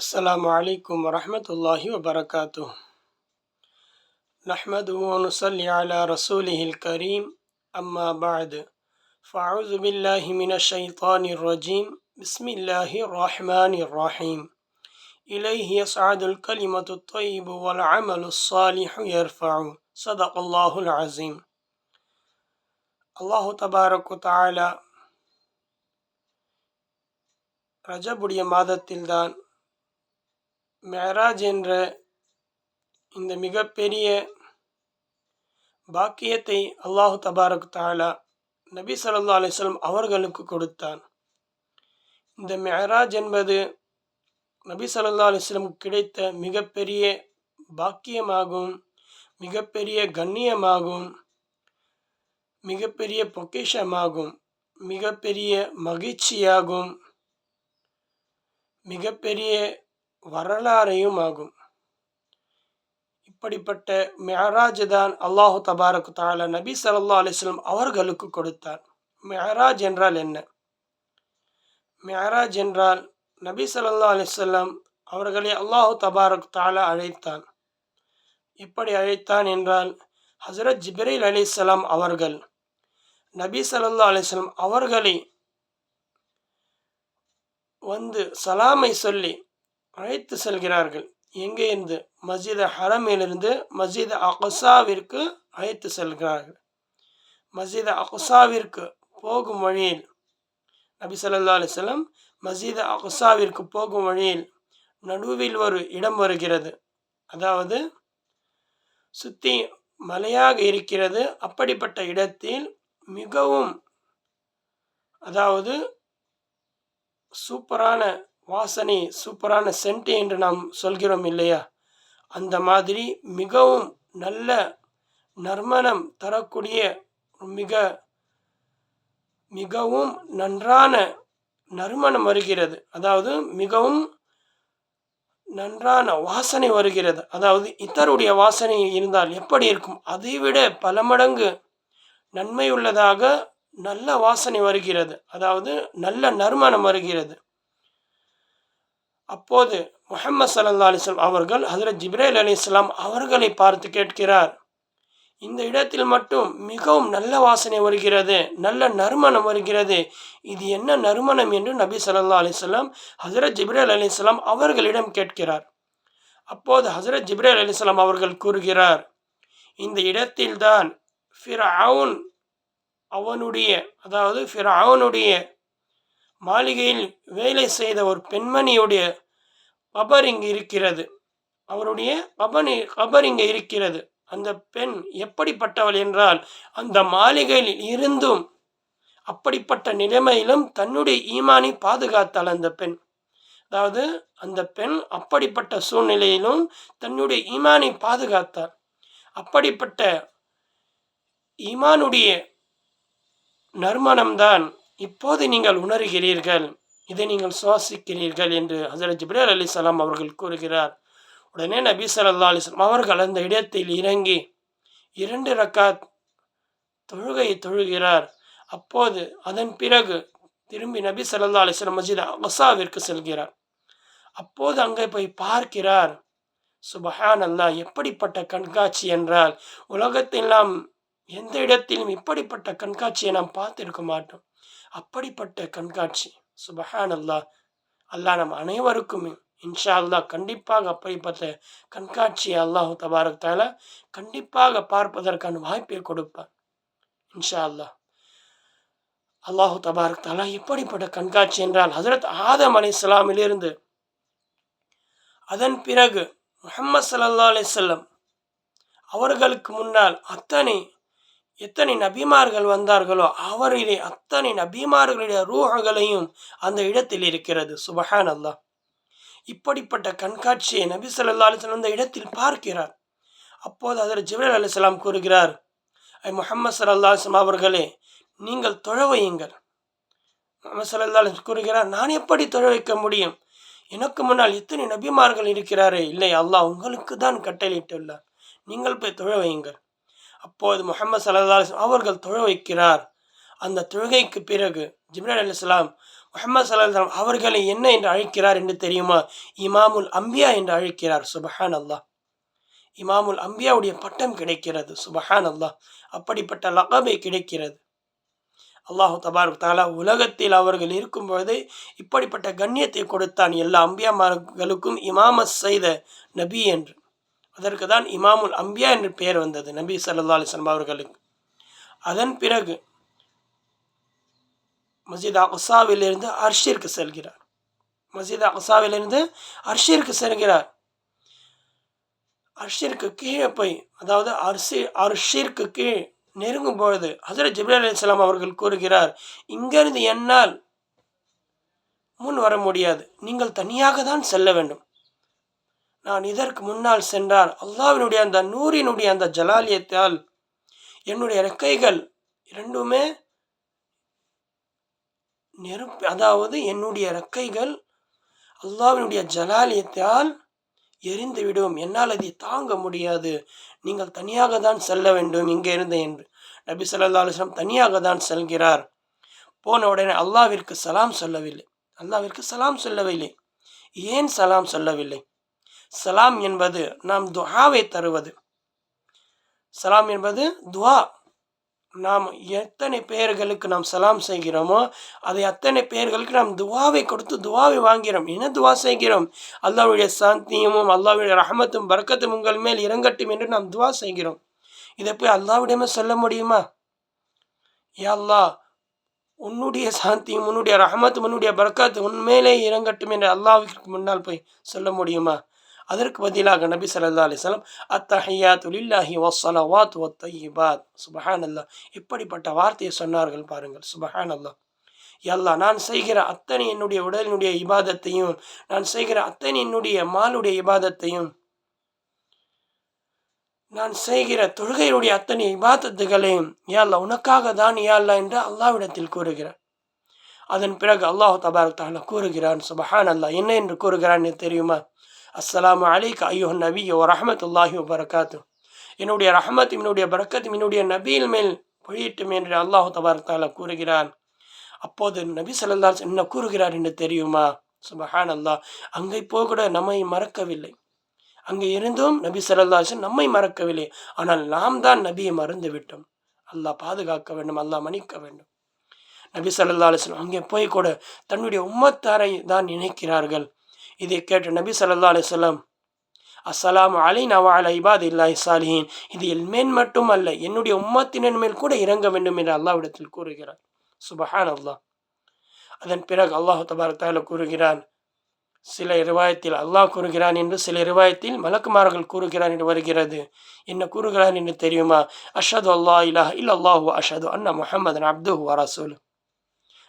السلام عليكم ورحمة الله وبركاته نحمده ونصلي على رسوله الكريم أما بعد فأعوذ بالله من الشيطان الرجيم بسم الله الرحمن الرحيم إليه يصعد الكلمة الطيب والعمل الصالح يرفع صدق الله العظيم الله تبارك وتعالى ரஜபுடைய மாதத்தில்தான் மெராஜ் என்ற இந்த மிகப்பெரிய பாக்கியத்தை அல்லாஹு தபாரக் தாலா நபி சல்லா அலிஸ்லம் அவர்களுக்கு கொடுத்தான். இந்த மெஹராஜ் என்பது நபி சல்லா அலிஸ்லம் கிடைத்த மிகப்பெரிய பாக்கியமாகும் மிகப்பெரிய கண்ணியமாகும் மிகப்பெரிய பொக்கிஷமாகும் மிகப்பெரிய மகிழ்ச்சியாகும் மிகப்பெரிய வரலாறையும் ஆகும். இப்படிப்பட்ட மெஹராஜ் தான் அல்லாஹு தபாரக்கு தாலா நபி சல்லா அலிஸ்லம் அவர்களுக்கு கொடுத்தார். மெஹராஜ் என்றால் என்ன? மெஹராஜ் என்றால் நபி சல்லா அலிஸ்லாம் அவர்களை அல்லாஹு தபாரக் தாலா அழைத்தான். எப்படி அழைத்தான் என்றால் ஹசரத் ஜிப்ரீல் அலிசலாம் அவர்கள் நபி சல்லா அலிஸ்லாம் அவர்களை வந்து சலாமை சொல்லி அழைத்து செல்கிறார்கள். எங்கே இருந்து மஸ்ஜித் ஹரமிலிருந்து மஸ்ஜித் அகுசாவிற்கு அழைத்து செல்கிறார்கள். மஸ்ஜித் அகுசாவிற்கு போகும் வழியில் நபி சொல்லா அலிஸ்லம் மஸ்ஜித் அகுசாவிற்கு போகும் வழியில் நடுவில் ஒரு இடம் வருகிறது. அதாவது சுற்றி மலையாக இருக்கிறது. அப்படிப்பட்ட இடத்தில் மிகவும் அதாவது சூப்பரான வாசனை சூப்பரான சென்ட் என்று நாம் சொல்கிறோம் இல்லையா? அந்த மாதிரி மிகவும் நல்ல நறுமணம் தரக்கூடிய மிக மிகவும் நன்றான நறுமணம் வருகிறது. அதாவது மிகவும் நன்றான வாசனை வருகிறது. அதாவது இத்தருடைய வாசனை இருந்தால் எப்படி இருக்கும்? அதைவிட பல மடங்கு நன்மை உள்ளதாக நல்ல வாசனை வருகிறது. அதாவது நல்ல நறுமணம் வருகிறது. அப்போது முஹம்மது சல்லா அலிஸ்லாம் அவர்கள் ஹசரத் ஜிப்ரேல் அலி இஸ்லாம் அவர்களை பார்த்து கேட்கிறார். இந்த இடத்தில் மட்டும் மிகவும் நல்ல வாசனை வருகிறது நல்ல நறுமணம் வருகிறது. இது என்ன நறுமணம் என்று நபி சல்லா அலிஸ்லாம் ஹசரத் ஜிப்ரேல் அலி இஸ்லாம் அவர்களிடம் கேட்கிறார். அப்போது ஹசரத் ஜிப்ரேல் அலி இஸ்லாம் அவர்கள் கூறுகிறார் இந்த இடத்தில்தான் ஃபிர் அவனுடைய அதாவது அவனுடைய மாளிகையில் வேலை செய்த ஒரு பெண்மணியுடைய கபர் இங்கு இருக்கிறது. அவருடைய கபனி கபர் இங்கே இருக்கிறது. அந்த பெண் எப்படிப்பட்டவள் என்றால் அந்த மாளிகையில் இருந்தும் அப்படிப்பட்ட நிலைமையிலும் தன்னுடைய ஈமானை பாதுகாத்தாள் அந்த பெண். அதாவது அந்த பெண் அப்படிப்பட்ட சூழ்நிலையிலும் தன்னுடைய ஈமானை பாதுகாத்தார் அப்படிப்பட்ட ஈமானுடைய நறுமணம்தான் இப்போது நீங்கள் உணர்கிறீர்கள். இதை நீங்கள் சுவாசிக்கிறீர்கள் என்று ஹசரத் ஜிப்ரேல் அலி சலாம் அவர்கள் கூறுகிறார். உடனே நபி சல்லா அலிஸ்லாம் அவர்கள் அந்த இடத்தில் இறங்கி இரண்டு ரக்காத் தொழுகையை தொழுகிறார். அப்போது அதன் பிறகு திரும்பி நபி சல்லா அலிஸ்லாம் மஜித் அசாவிற்கு செல்கிறார். அப்போது அங்கே போய் பார்க்கிறார் சுபஹான் அல்லா எப்படிப்பட்ட கண்காட்சி என்றால் உலகத்தில் நாம் எந்த இடத்திலும் இப்படிப்பட்ட கண்காட்சியை நாம் பார்த்திருக்க மாட்டோம். அப்படிப்பட்ட கண்காட்சி. சுபஹான் அல்லா அல்லாஹ் நம் அனைவருக்குமே இன்ஷா அல்லாஹ் கண்டிப்பாக அப்படிப்பட்ட கண்காட்சியை அல்லாஹு தபாரத்தால கண்டிப்பாக பார்ப்பதற்கான வாய்ப்பை கொடுப்பார் இன்ஷா அல்லாஹ் அல்லாஹு தபாரத்தாலா எப்படிப்பட்ட கண்காட்சி என்றால் ஹசரத் ஆதம் அலி இஸ்லாமிலிருந்து அதன் பிறகு முஹம்மது சல்லா அலிசல்லம் அவர்களுக்கு முன்னால் அத்தனை எத்தனை நபிமார்கள் வந்தார்களோ அவரிலே அத்தனை நபிமார்களுடைய ரூஹகளையும் அந்த இடத்தில் இருக்கிறது. சுபஹான் அல்லாஹ் இப்படிப்பட்ட கண்காட்சியை நபி சொல்லா அலிஸ்லாம் அந்த இடத்தில் பார்க்கிறார். அப்போது அதில் ஜிவல் அலிஸ்லாம் கூறுகிறார் ஐ முகமது சல்லா அலிஸ்லாம் அவர்களே நீங்கள் தொழவையுங்கள் முகமது சல்லா அலிஸ் கூறுகிறார் நான் எப்படி தொழ வைக்க முடியும்? எனக்கு முன்னால் எத்தனை நபிமார்கள் இருக்கிறாரே? இல்லை அல்லாஹ் உங்களுக்கு தான் கட்டளையிட்டுள்ளார். நீங்கள் போய் தொழ வையுங்கள். அப்போது முகமது சல்லா அவர்கள் தொழ வைக்கிறார். அந்த தொழுகைக்கு பிறகு ஜிப்ரல் அலி இஸ்லாம் முகமது சல்லாஹ் அவர்களை என்ன என்று அழைக்கிறார் என்று தெரியுமா? இமாமுல் அம்பியா என்று அழைக்கிறார். சுபஹான் அல்லாஹ் இமாமுல் அம்பியாவுடைய பட்டம் கிடைக்கிறது. சுபஹான் அல்லாஹ் அப்படிப்பட்ட லகபை கிடைக்கிறது. அல்லாஹு தபாருக்கு தாலா உலகத்தில் அவர்கள் இருக்கும்பொழுது இப்படிப்பட்ட கண்ணியத்தை கொடுத்தான் எல்லா அம்பியாமார்களுக்கும் இமாமஸ் செய்த நபி என்று. அதற்கு தான் இமாமுல் அம்பியா என்று பெயர் வந்தது நபி சல்லா அலிஸ்லாம் அவர்களுக்கு. அதன் பிறகு மஸ்ஜித் அக்சாவிலிருந்து அர்ஷிற்கு செல்கிறார். மஸ்ஜித் அக்சாவிலிருந்து அர்ஷிற்கு செல்கிறார். அர்ஷிற்கு கீழே போய் அதாவது அர்ஷி அர்ஷிற்கு கீழ் நெருங்கும் பொழுது ஹசரத் ஜிப்ரல் அலிஸ்லாம் அவர்கள் கூறுகிறார் இங்கிருந்து என்னால் முன் வர முடியாது. நீங்கள் தனியாக தான் செல்ல வேண்டும். நான் இதற்கு முன்னால் சென்றால் அல்லாவினுடைய அந்த நூறினுடைய அந்த ஜலாலியத்தால் என்னுடைய ரெக்கைகள் இரண்டுமே நெருப்பு அதாவது என்னுடைய ரெக்கைகள் அல்லாவினுடைய ஜலாலியத்தால் எரிந்துவிடும். என்னால் அதை தாங்க முடியாது. நீங்கள் தனியாக தான் செல்ல வேண்டும். இங்கே இருந்து என்று நபி சொல்லா அலுவலம் தனியாக தான் செல்கிறார். போன உடனே அல்லாவிற்கு சலாம் சொல்லவில்லை. அல்லாவிற்கு சலாம் சொல்லவில்லை. ஏன் சலாம் சொல்லவில்லை? சலாம் என்பது நாம் துஹாவை தருவது. சலாம் என்பது துவா நாம் எத்தனை பெயர்களுக்கு நாம் சலாம் செய்கிறோமோ அதை அத்தனை பெயர்களுக்கு நாம் துவாவை கொடுத்து துவாவை வாங்கிறோம். என்ன துவா செய்கிறோம்? அல்லாவுடைய சாந்தியமும் அல்லாவுடைய ரஹமத்தும் பறக்கத்தும் உங்கள் மேல் இறங்கட்டும் என்று நாம் துவா செய்கிறோம். இதை போய் அல்லாவிடமே சொல்ல முடியுமா? யல்லா உன்னுடைய சாந்தியும் உன்னுடைய ரஹமத்தும் உன்னுடைய பறக்கத்து உண்மையிலே இறங்கட்டும் என்று அல்லாவிற்கு முன்னால் போய் சொல்ல முடியுமா? அதற்கு பதிலாக நபி சல்லா அலிஸ்லாம் அத்தஹியாத் உலில்லாஹி வசலவாத் ஒத்தையிபாத் சுபஹான் அல்லா இப்படிப்பட்ட வார்த்தையை சொன்னார்கள் பாருங்கள். சுபஹான் அல்லா எல்லா நான் செய்கிற அத்தனை என்னுடைய உடலினுடைய இபாதத்தையும் நான் செய்கிற அத்தனை என்னுடைய மாலுடைய இபாதத்தையும் நான் செய்கிற தொழுகையுடைய அத்தனை இபாதத்துகளையும் யாழ்லா உனக்காக தான் யாழ்லா என்று அல்லாவிடத்தில் கூறுகிறார். அதன் பிறகு அல்லாஹு தபாரத்தால கூறுகிறான் சுபஹான் அல்லா என்ன என்று கூறுகிறான் தெரியுமா? அஸ்லாம் அலைக் ஐயோ நபி ஓ ரஹமத்துல்லாஹி வரகாத்து என்னுடைய ரஹமத் என்னுடைய பரக்கத் என்னுடைய நபியின் மேல் பொழியட்டும் என்று அல்லாஹு தபார்த்தால கூறுகிறான். அப்போது நபி சல்லா என்ன கூறுகிறார் என்று தெரியுமா? சுபஹான் அல்லாஹ் அங்கே போகூட நம்மை மறக்கவில்லை. அங்கே இருந்தும் நபி சல்லாஹன் நம்மை மறக்கவில்லை. ஆனால் நாம் தான் நபியை மறந்து விட்டோம். அல்லாஹ் பாதுகாக்க வேண்டும் அல்லாஹ் மன்னிக்க வேண்டும். நபி சல்லா அலுவலம் அங்கே போய் கூட தன்னுடைய உம்மத்தாரை தான் நினைக்கிறார்கள். இதை கேட்ட நபி சல்லா அலிசல்லாம் அஸ்ஸலாம் அலை நவால இபாத் இல்லாஹி சாலிஹின் இது என்மேன் மட்டும் அல்ல என்னுடைய உம்மத்தினர் மேல் கூட இறங்க வேண்டும் என்று அல்லாவிடத்தில் கூறுகிறார். சுபஹான் அல்லாஹ் அதன் பிறகு அல்லாஹு தபாரக் கூறுகிறான் சில ரிவாயத்தில் அல்லாஹ் கூறுகிறான் என்று சில ரிவாயத்தில் மலக்குமார்கள் கூறுகிறான் என்று வருகிறது. என்ன கூறுகிறான் என்று தெரியுமா? அஷது அல்லா இலா இல் அல்லாஹு அஷது அண்ணா முஹம்மது அப்து வரசூல்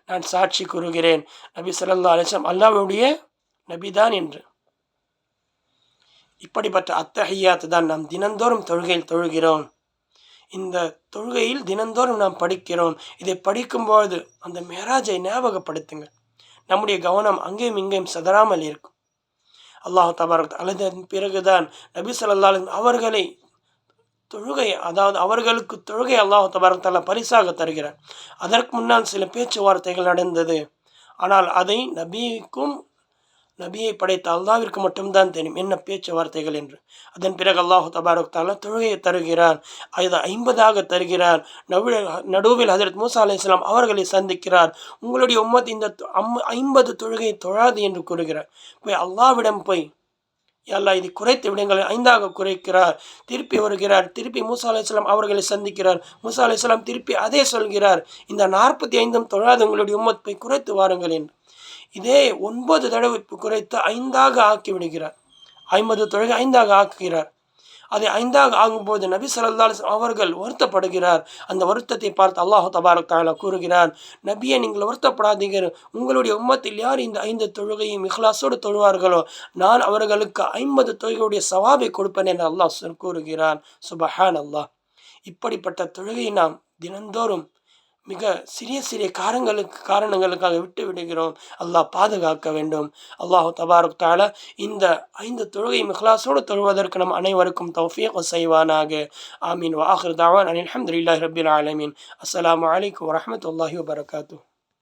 நான் சாட்சி கூறுகிறேன் நபி சல்லா அலிஸ்லாம் அல்லாவுடைய நபிதான் என்று. இப்படிப்பட்ட அத்தகையாத்து தான் நாம் தினந்தோறும் தொழுகையில் தொழுகிறோம். இந்த தொழுகையில் தினந்தோறும் நாம் படிக்கிறோம். இதை படிக்கும்போது அந்த மேராஜை ஞாபகப்படுத்துங்க நம்முடைய கவனம் அங்கேயும் இங்கேயும் சதறாமல் இருக்கும். அல்லாஹு தபாரக் அல்லது பிறகுதான் நபி சொல்லாலும் அவர்களை தொழுகை அதாவது அவர்களுக்கு தொழுகை அல்லாஹு தபாரக் பரிசாக தருகிறார். அதற்கு முன்னால் சில பேச்சுவார்த்தைகள் நடந்தது. ஆனால் அதை நபிக்கும் நபியை படைத்த அல்லாவிற்கு மட்டும்தான் தெரியும். என்ன பேச்சுவார்த்தைகள் என்று. அதன் பிறகு அல்லாஹு தபாரக் தாலா தொழுகையை தருகிறான் அது ஐம்பதாக தருகிறார். நடுவில் நடுவில் ஹசரத் மூசா அலி இஸ்லாம் அவர்களை சந்திக்கிறார். உங்களுடைய உம்மத் இந்த அம் ஐம்பது தொழுகையை தொழாது என்று கூறுகிறார். போய் அல்லாவிடம் போய் எல்லா இது குறைத்து விடுங்கள். ஐந்தாக குறைக்கிறார். திருப்பி வருகிறார். திருப்பி மூசா அலி இஸ்லாம் அவர்களை சந்திக்கிறார். மூசா அலி இஸ்லாம் திருப்பி அதே சொல்கிறார். இந்த நாற்பத்தி ஐந்தும் தொழாது உங்களுடைய உம்மத் போய் குறைத்து வாருங்கள் என்று. இதே ஒன்பது தடவை குறைத்து ஐந்தாக ஆக்கி விடுகிறார் ஐம்பது தொழுகை ஐந்தாக ஆக்குகிறார். அதை ஐந்தாக ஆகும்போது நபி சல்லாஸ் அவர்கள் வருத்தப்படுகிறார். அந்த வருத்தத்தை பார்த்து அல்லாஹு தபாரக் தாலா கூறுகிறார் நபியை நீங்கள் வருத்தப்படாதீங்க உங்களுடைய உம்மத்தில் யார் இந்த ஐந்து தொழுகையும் இஹ்லாஸோடு தொழுவார்களோ நான் அவர்களுக்கு ஐம்பது தொழுகையுடைய சவாபை கொடுப்பேன் என்று அல்லாஹ் கூறுகிறான். சுபஹான் அல்லாஹ் இப்படிப்பட்ட தொழுகையை நாம் தினந்தோறும் மிக சிறிய சிறிய காரங்களுக்கு காரணங்களுக்காக விட்டு விடுகிறோம். அல்லாஹ் பாதுகாக்க வேண்டும். அல்லாஹு தபாருக் தால இந்த ஐந்து தொழுகை மிஹ்லாசோடு தொழுவதற்கு நம் அனைவருக்கும் தௌஃபீக் செய்வானாக. ஆமீன். வாஹர் தாவான் அலி அஹமதுல்லாஹி ரபில் ஆலமீன். அஸ்லாம் வலைக்கம் வரமத்துல்லாஹி வபரகாத்தூ